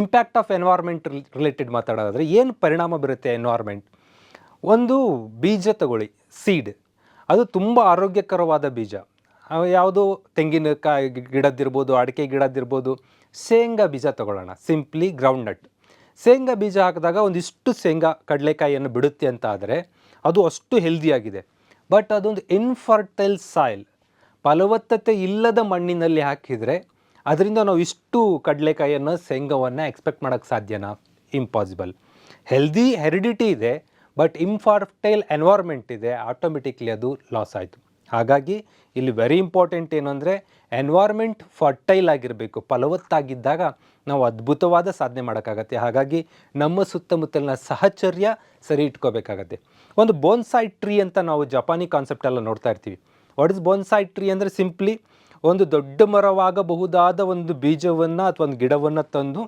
Impact of environment related ಮಾತಾಡೋದಾದರೆ ಏನು ಪರಿಣಾಮ ಬೀರುತ್ತೆ ಎನ್ವೈರ್ಮೆಂಟ್ ಒಂದು ಬೀಜ ತಗೊಳ್ಳಿ ಸೀಡ್ ಅದು ತುಂಬ ಆರೋಗ್ಯಕರವಾದ ಬೀಜ. ಯಾವುದೋ ತೆಂಗಿನಕಾಯಿ ಗಿಡದ್ದಿರ್ಬೋದು, ಅಡಿಕೆ ಗಿಡದ್ದಿರ್ಬೋದು, ಶೇಂಗಾ ಬೀಜ ತಗೊಳ್ಳೋಣ ಸಿಂಪ್ಲಿ ಗ್ರೌಂಡ್ ನಟ್ ಶೇಂಗಾ ಬೀಜ ಹಾಕಿದಾಗ ಒಂದಿಷ್ಟು ಶೇಂಗಾ ಕಡಲೆಕಾಯಿಯನ್ನು ಬಿಡುತ್ತೆ ಅಂತ ಆದರೆ ಅದು ಅಷ್ಟು ಹೆಲ್ದಿಯಾಗಿದೆ ಬಟ್ ಅದೊಂದು ಇನ್ಫರ್ಟೈಲ್ ಸಾಯಿಲ್ ಫಲವತ್ತತೆ ಇಲ್ಲದ ಮಣ್ಣಿನಲ್ಲಿ ಹಾಕಿದರೆ ಅದರಿಂದ ನಾವು ಇಷ್ಟು ಕಡಲೆಕಾಯಿಯನ್ನು ಶೇಂಗವನ್ನು ಎಕ್ಸ್ಪೆಕ್ಟ್ ಮಾಡೋಕ್ಕೆ ಸಾಧ್ಯನಾ? ಇಂಪಾಸಿಬಲ್ ಹೆಲ್ದಿ ಹೆರಿಡಿಟಿ ಇದೆ ಬಟ್ ಇನ್ಫರ್ಟೈಲ್ ಎನ್ವೈರ್ಮೆಂಟ್ ಇದೆ ಆಟೋಮೆಟಿಕ್ಲಿ ಅದು ಲಾಸ್ ಆಯಿತು. ಹಾಗಾಗಿ ಇಲ್ಲಿ ವೆರಿ ಇಂಪಾರ್ಟೆಂಟ್ ಏನು ಅಂದರೆ ಎನ್ವೈರ್ಮೆಂಟ್ ಫರ್ಟೈಲ್ ಆಗಿರಬೇಕು, ಫಲವತ್ತಾಗಿದ್ದಾಗ ನಾವು ಅದ್ಭುತವಾದ ಸಾಧನೆ ಮಾಡೋಕ್ಕಾಗತ್ತೆ. ಹಾಗಾಗಿ ನಮ್ಮ ಸುತ್ತಮುತ್ತಲಿನ ಸಹಚರ್ಯ ಸರಿ ಇಟ್ಕೋಬೇಕಾಗತ್ತೆ. ಒಂದು ಬೋನ್ಸಾಯ್ ಟ್ರೀ ಅಂತ ನಾವು ಜಪಾನಿ ಕಾನ್ಸೆಪ್ಟೆಲ್ಲ ನೋಡ್ತಾ ಇರ್ತೀವಿ. ವಾಟ್ ಇಸ್ ಬೋನ್ಸಾಯ್ ಟ್ರೀ ಅಂದರೆ ಸಿಂಪ್ಲಿ ಒಂದು ದೊಡ್ಡ ಮರವಾಗಬಹುದಾದ ಒಂದು ಬೀಜವನ್ನು ಅಥವಾ ಒಂದು ಗಿಡವನ್ನು ತಂದು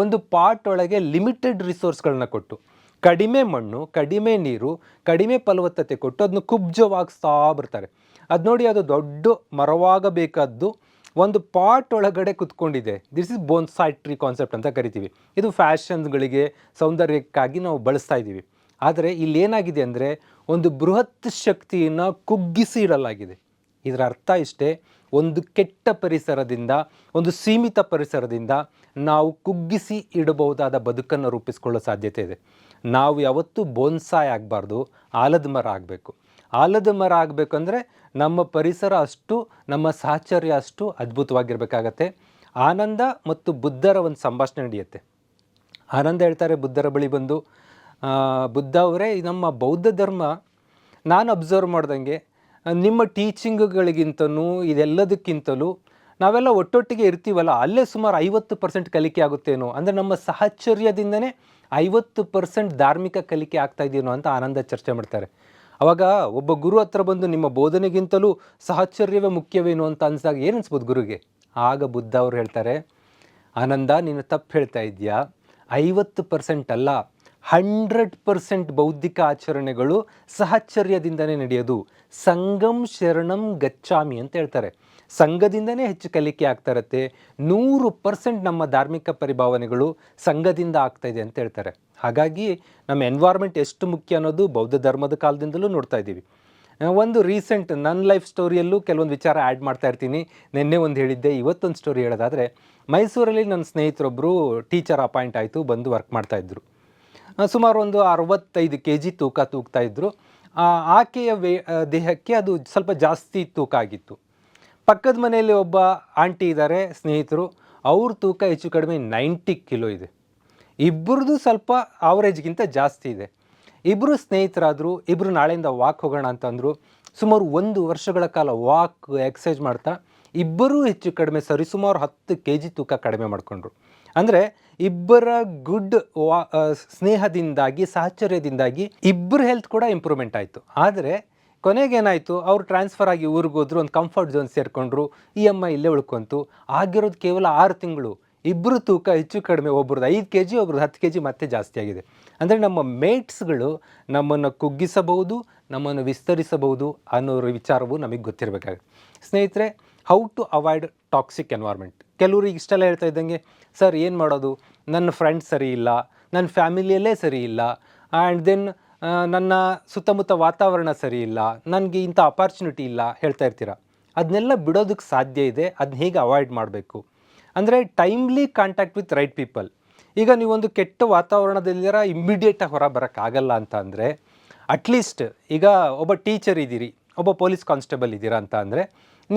ಒಂದು ಪಾಟ್ ಒಳಗೆ ಲಿಮಿಟೆಡ್ ರಿಸೋರ್ಸ್ಗಳನ್ನ ಕೊಟ್ಟು, ಕಡಿಮೆ ಮಣ್ಣು, ಕಡಿಮೆ ನೀರು, ಕಡಿಮೆ ಫಲವತ್ತತೆ ಕೊಟ್ಟು ಅದನ್ನು ಕುಬ್ಜವಾಗಿಸ್ತಾ ಬರ್ತಾರೆ ಅದು ನೋಡಿ ಅದು ದೊಡ್ಡ ಮರವಾಗಬೇಕಾದ್ದು ಒಂದು ಪಾಟ್ ಒಳಗಡೆ ಕುತ್ಕೊಂಡಿದೆ. This is bonsai tree concept ಅಂತ ಕರಿತೀವಿ. ಇದು ಫ್ಯಾಷನ್ಗಳಿಗೆ ಸೌಂದರ್ಯಕ್ಕಾಗಿ ನಾವು ಬಳಸ್ತಾ ಇದ್ದೀವಿ. ಆದರೆ ಇಲ್ಲೇನಾಗಿದೆ ಅಂದರೆ ಒಂದು ಬೃಹತ್ ಶಕ್ತಿಯನ್ನು ಕುಗ್ಗಿಸಿ ಇಡಲಾಗಿದೆ. ಇದರ ಅರ್ಥ ಇಷ್ಟೇ, ಒಂದು ಕೆಟ್ಟ ಪರಿಸರದಿಂದ, ಒಂದು ಸೀಮಿತ ಪರಿಸರದಿಂದ ನಾವು ಕುಗ್ಗಿಸಿ ಇಡಬಹುದಾದ ಬದುಕನ್ನು ರೂಪಿಸ್ಕೊಳ್ಳೋ ಸಾಧ್ಯತೆ ಇದೆ. ನಾವು ಯಾವತ್ತೂ ಬೋನ್ಸಾಯ್ ಆಗಬಾರ್ದು, ಆಲದ ಮರ ಆಗಬೇಕು. ಆಲದ ಮರ ಆಗಬೇಕಂದ್ರೆ ನಮ್ಮ ಪರಿಸರ ಅಷ್ಟು, ನಮ್ಮ ಸಾಚರ್ಯ ಅಷ್ಟು ಅದ್ಭುತವಾಗಿರಬೇಕಾಗತ್ತೆ. ಆನಂದ ಮತ್ತು ಬುದ್ಧರ ಒಂದು ಸಂಭಾಷಣೆ ನಡೆಯುತ್ತೆ. ಆನಂದ ಹೇಳ್ತಾರೆ, ಬುದ್ಧರ ಬಳಿ ಬಂದು ಬುದ್ಧ ಅವರೇ ನಮ್ಮ ಬೌದ್ಧ ಧರ್ಮ, ನಾನು ಅಬ್ಸರ್ವ್ ಮಾಡ್ದಂಗೆ ನಿಮ್ಮ ಟೀಚಿಂಗ್ಗಳಿಗಿಂತನೂ ಇದೆಲ್ಲದಕ್ಕಿಂತಲೂ ನಾವೆಲ್ಲ ಒಟ್ಟೊಟ್ಟಿಗೆ ಇರ್ತೀವಲ್ಲ, ಅಲ್ಲೇ ಸುಮಾರು ಐವತ್ತು ಪರ್ಸೆಂಟ್ ಕಲಿಕೆ ಆಗುತ್ತೇನೋ? ಅಂದರೆ ನಮ್ಮ ಸಹಚರ್ಯದಿಂದನೇ ಐವತ್ತು ಪರ್ಸೆಂಟ್ ಧಾರ್ಮಿಕ ಕಲಿಕೆ ಆಗ್ತಾ ಇದೆಯೇನೋ ಅಂತ ಆನಂದ ಚರ್ಚೆ ಮಾಡ್ತಾರೆ. ಅವಾಗ ಒಬ್ಬ ಗುರು ಹತ್ರ ಬಂದು ನಿಮ್ಮ ಬೋಧನೆಗಿಂತಲೂ ಸಹಚರ್ಯವೇ ಮುಖ್ಯವೇನು ಅಂತ ಅನ್ಸಿದಾಗ ಏನು ಅನ್ಸ್ಬೋದು ಗುರುಗೆ? ಆಗ ಬುದ್ಧ ಅವ್ರು ಹೇಳ್ತಾರೆ, ಆನಂದ, ನೀನು ತಪ್ಪು ಹೇಳ್ತಾ ಇದೆಯಾ ಐವತ್ತು ಪರ್ಸೆಂಟ್ ಅಲ್ಲ ಹಂಡ್ರೆಡ್ ಪರ್ಸೆಂಟ್ ಬೌದ್ಧಿಕ ಆಚರಣೆಗಳು ಸಹಚರ್ಯದಿಂದನೇ ನಡೆಯೋದು. ಸಂಗಂ ಶರಣಂ ಗಚ್ಚಾಮಿ ಅಂತ ಹೇಳ್ತಾರೆ. ಸಂಘದಿಂದನೇ ಹೆಚ್ಚು ಕಲಿಕೆ ಆಗ್ತಾ ಇರತ್ತೆ. ನೂರು ಪರ್ಸೆಂಟ್ ನಮ್ಮ ಧಾರ್ಮಿಕ ಪರಿಭಾವನೆಗಳು ಸಂಘದಿಂದ ಆಗ್ತಾ ಇದೆ ಅಂತ ಹೇಳ್ತಾರೆ. ಹಾಗಾಗಿ ನಮ್ಮ ಎನ್ವೈರ್ಮೆಂಟ್ ಎಷ್ಟು ಮುಖ್ಯ ಅನ್ನೋದು ಬೌದ್ಧ ಧರ್ಮದ ಕಾಲದಿಂದಲೂ ನೋಡ್ತಾ ಇದ್ದೀವಿ. ಒಂದು ರೀಸೆಂಟ್ ನನ್ನ ಲೈಫ್ ಸ್ಟೋರಿಯಲ್ಲೂ ಕೆಲವೊಂದು ವಿಚಾರ ಆ್ಯಡ್ ಮಾಡ್ತಾ ಇರ್ತೀನಿ. ನಿನ್ನೆ ಒಂದು ಹೇಳಿದ್ದೆ, ಇವತ್ತೊಂದು ಸ್ಟೋರಿ ಹೇಳೋದಾದರೆ ಮೈಸೂರಲ್ಲಿ ನನ್ನ ಸ್ನೇಹಿತರೊಬ್ಬರು ಟೀಚರ್ ಅಪಾಯಿಂಟ್ ಆಯಿತು, ಬಂದು ವರ್ಕ್ ಮಾಡ್ತಾಯಿದ್ರು ಸುಮಾರು ಒಂದು ಅರವತ್ತೈದು ಕೆ ಜಿ ತೂಕ ತೂಗ್ತಾ ಇದ್ದರು ಆಕೆಯ ವೇ ದೇಹಕ್ಕೆ ಅದು ಸ್ವಲ್ಪ ಜಾಸ್ತಿ ತೂಕ ಆಗಿತ್ತು. ಪಕ್ಕದ ಮನೆಯಲ್ಲಿ ಒಬ್ಬ ಆಂಟಿ ಇದ್ದಾರೆ ಸ್ನೇಹಿತರು. ಅವ್ರ ತೂಕ ಹೆಚ್ಚು ಕಡಿಮೆ ನೈಂಟಿ ಕಿಲೋ ಇದೆ. ಇಬ್ಬರದು ಸ್ವಲ್ಪ ಆವರೇಜ್ಗಿಂತ ಜಾಸ್ತಿ ಇದೆ. ಇಬ್ಬರು ಸ್ನೇಹಿತರಾದರು ಇಬ್ಬರು ನಾಳೆಯಿಂದ ವಾಕ್ ಹೋಗೋಣ ಅಂತಂದರು. ಸುಮಾರು ಒಂದು ವರ್ಷಗಳ ಕಾಲ ವಾಕ್ ಎಕ್ಸಸೈಸ್ ಮಾಡ್ತಾ ಇಬ್ಬರೂ ಹೆಚ್ಚು ಕಡಿಮೆ ಸರಿಸುಮಾರು ಹತ್ತು ಕೆ ಜಿ ತೂಕ ಕಡಿಮೆ ಮಾಡಿಕೊಂಡ್ರು. ಅಂದರೆ ಇಬ್ಬರ ಗುಡ್ ವಾ ಸ್ನೇಹದಿಂದಾಗಿ, ಸಾಹಚರ್ಯದಿಂದಾಗಿ ಇಬ್ಬರ ಹೆಲ್ತ್ ಕೂಡ ಇಂಪ್ರೂವ್ಮೆಂಟ್ ಆಯಿತು. ಆದರೆ ಕೊನೆಗೇನಾಯಿತು ಅವ್ರು ಟ್ರಾನ್ಸ್ಫರ್ ಆಗಿ ಊರಿಗೆ ಹೋದ್ರು, ಒಂದು ಕಂಫರ್ಟ್ ಝೋನ್ ಸೇರಿಕೊಂಡ್ರು ಇ ಎಂ ಐ ಇಲ್ಲೇ ಉಳ್ಕೊಂತು. ಆಗಿರೋದು ಕೇವಲ ಆರು ತಿಂಗಳು. ಇಬ್ಬರು ತೂಕ ಹೆಚ್ಚು ಕಡಿಮೆ, ಒಬ್ರದ್ದು ಐದು ಕೆ ಜಿ ಒಬ್ರದ್ದು ಹತ್ತು ಕೆ ಜಿ ಮತ್ತೆ ಜಾಸ್ತಿ ಆಗಿದೆ. ಅಂದರೆ ನಮ್ಮ ಮೇಟ್ಸ್ಗಳು ನಮ್ಮನ್ನು ಕುಗ್ಗಿಸಬಹುದು, ನಮ್ಮನ್ನು ವಿಸ್ತರಿಸಬಹುದು ಅನ್ನೋ ವಿಚಾರವು ನಮಗೆ ಗೊತ್ತಿರಬೇಕಾಗುತ್ತೆ ಸ್ನೇಹಿತರೆ how to avoid toxic environment ಕೆಲವ್ರಿಗೆ ಇಷ್ಟೆಲ್ಲ ಹೇಳ್ತಾ ಇದ್ದಂಗೆ, ಸರ್, ಏನು ಮಾಡೋದು? ನನ್ನ ಫ್ರೆಂಡ್ಸ್ ಸರಿ ಇಲ್ಲ ನನ್ನ ಫ್ಯಾಮಿಲಿಯಲ್ಲೇ ಸರಿ ಇಲ್ಲ ಆ್ಯಂಡ್ ದೆನ್ ನನ್ನ ಸುತ್ತಮುತ್ತ ವಾತಾವರಣ ಸರಿ ಇಲ್ಲ, ನನಗೆ ಇಂಥ ಅಪಾರ್ಚುನಿಟಿ ಇಲ್ಲ, ಹೇಳ್ತಾ ಇರ್ತೀರ? ಅದನ್ನೆಲ್ಲ ಬಿಡೋದಕ್ಕೆ ಸಾಧ್ಯ ಇದೆ ಅದನ್ನ ಹೇಗೆ ಅವಾಯ್ಡ್ ಮಾಡಬೇಕು? ಅಂದರೆ timely contact with right people ಈಗ ನೀವೊಂದು ಕೆಟ್ಟ ವಾತಾವರಣದಲ್ಲಿರ ಇಮ್ಮಿಡಿಯೇಟಾಗಿ ಹೊರ ಬರೋಕ್ಕಾಗಲ್ಲ ಅಂತ ಅಂದರೆ ಅಟ್ಲೀಸ್ಟ್ ಈಗ ಒಬ್ಬ ಟೀಚರ್ ಇದ್ದೀರಿ, ಒಬ್ಬ ಪೊಲೀಸ್ ಕಾನ್ಸ್ಟೇಬಲ್ ಇದ್ದೀರಾ ಅಂತ ಅಂದರೆ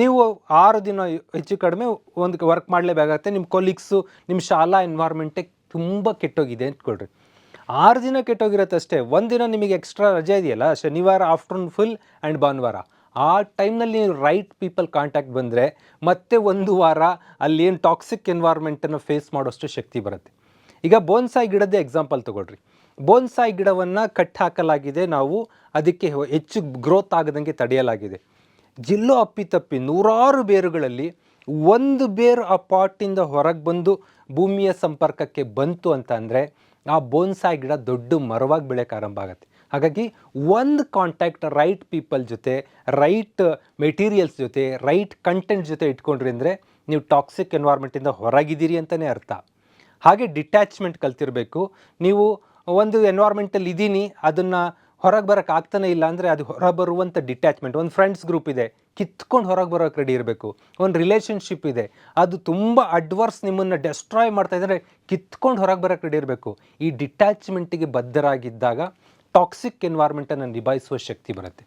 ನೀವು ಆರು ದಿನ ಹೆಚ್ಚು ಕಡಿಮೆ ಒಂದು ವರ್ಕ್ ಮಾಡಲೇಬೇಕಾಗತ್ತೆ. ನಿಮ್ಮ ಕೊಲೀಗ್ಸು ನಿಮ್ಮ ಶಾಲಾ ಎನ್ವೈರ್ಮೆಂಟೇ ತುಂಬ ಕೆಟ್ಟೋಗಿದೆ ಅಂದ್ಕೊಳ್ರಿ ಆರು ದಿನ ಕೆಟ್ಟೋಗಿರುತ್ತೆ ಅಷ್ಟೇ. ಒಂದಿನ ನಿಮಗೆ ಎಕ್ಸ್ಟ್ರಾ ರಜೆ ಇದೆಯಲ್ಲ, ಶನಿವಾರ ಆಫ್ಟರ್ನೂನ್ ಫುಲ್ ಆ್ಯಂಡ್ ಭಾನುವಾರ. ಆ ಟೈಮ್ನಲ್ಲಿ ನೀವು ರೈಟ್ ಪೀಪಲ್ ಕಾಂಟ್ಯಾಕ್ಟ್ ಬಂದರೆ ಮತ್ತೆ ಒಂದು ವಾರ ಅಲ್ಲಿ ಏನು ಟಾಕ್ಸಿಕ್ ಎನ್ವೈರ್ಮೆಂಟನ್ನು ಫೇಸ್ ಮಾಡೋಷ್ಟು ಶಕ್ತಿ ಬರುತ್ತೆ. ಈಗ ಬೋನ್ಸಾಯಿ ಗಿಡದೇ ಎಕ್ಸಾಂಪಲ್ ತೊಗೊಳ್ರಿ. ಬೋನ್ಸಾಯಿ ಗಿಡವನ್ನು ಕಟ್ ಹಾಕಲಾಗಿದೆ. ನಾವು ಅದಕ್ಕೆ ಹೆಚ್ಚು ಗ್ರೋತ್ ಆಗದಂಗೆ ತಡೆಯಲಾಗಿದೆ. ಜಿಲ್ಲೋ ಅಪ್ಪಿತಪ್ಪಿ ನೂರಾರು ಬೇರುಗಳಲ್ಲಿ ಒಂದು ಬೇರು ಆ ಪಾಟಿಂದ ಹೊರಗೆ ಬಂದು ಭೂಮಿಯ ಸಂಪರ್ಕಕ್ಕೆ ಬಂತು ಅಂತ ಅಂದರೆ ಆ ಬೋನ್ಸಾಯಿ ಗಿಡ ದೊಡ್ಡ ಮರವಾಗಿ ಬೆಳೆಯೋಕೆ ಆರಂಭ ಆಗುತ್ತೆ. ಹಾಗಾಗಿ ಒಂದು ಕಾಂಟ್ಯಾಕ್ಟ್ ರೈಟ್ ಪೀಪಲ್ ಜೊತೆ ರೈಟ್ ಮೆಟೀರಿಯಲ್ಸ್ ಜೊತೆ ರೈಟ್ ಕಂಟೆಂಟ್ ಜೊತೆ ಇಟ್ಕೊಂಡ್ರಿ ಅಂದರೆ ನೀವು ಟಾಕ್ಸಿಕ್ ಎನ್ವೈರ್ಮೆಂಟಿಂದ ಹೊರಗಿದ್ದೀರಿ ಅಂತಲೇ ಅರ್ಥ. ಹಾಗೆ ಡಿಟ್ಯಾಚ್ಮೆಂಟ್ ಕಲ್ತಿರಬೇಕು. ನೀವು ಒಂದು ಎನ್ವೈರ್ಮೆಂಟಲ್ಲಿ ಇದ್ದೀನಿ, ಅದನ್ನು ಹೊರಗೆ ಬರೋಕೆ ಆಗ್ತಾನೆ ಇಲ್ಲ ಅಂದರೆ ಅದು ಹೊರ ಬರುವಂಥ ಡಿಟ್ಯಾಚ್ಮೆಂಟ್ ಒಂದು ಫ್ರೆಂಡ್ಸ್ ಗ್ರೂಪ್ ಇದೆ, ಕಿತ್ಕೊಂಡು ಹೊರಗೆ ಬರೋಕ್ಕೆ ರೆಡಿ ಇರಬೇಕು. ಒಂದು ರಿಲೇಷನ್ಶಿಪ್ ಇದೆ, ಅದು ತುಂಬ ಅಡ್ವರ್ಸ್ ನಿಮ್ಮನ್ನು ಡೆಸ್ಟ್ರಾಯ್ ಮಾಡ್ತಾ ಇದ್ದರೆ ಕಿತ್ಕೊಂಡು ಹೊರಗೆ ಬರೋಕ್ಕೆ ರೆಡಿ ಇರಬೇಕು. ಈ ಡಿಟ್ಯಾಚ್ಮೆಂಟಿಗೆ ಬದ್ಧರಾಗಿದ್ದಾಗ ಟಾಕ್ಸಿಕ್ ಎನ್ವೈರ್ಮೆಂಟನ್ನು ನಿಭಾಯಿಸುವ ಶಕ್ತಿ ಬರುತ್ತೆ.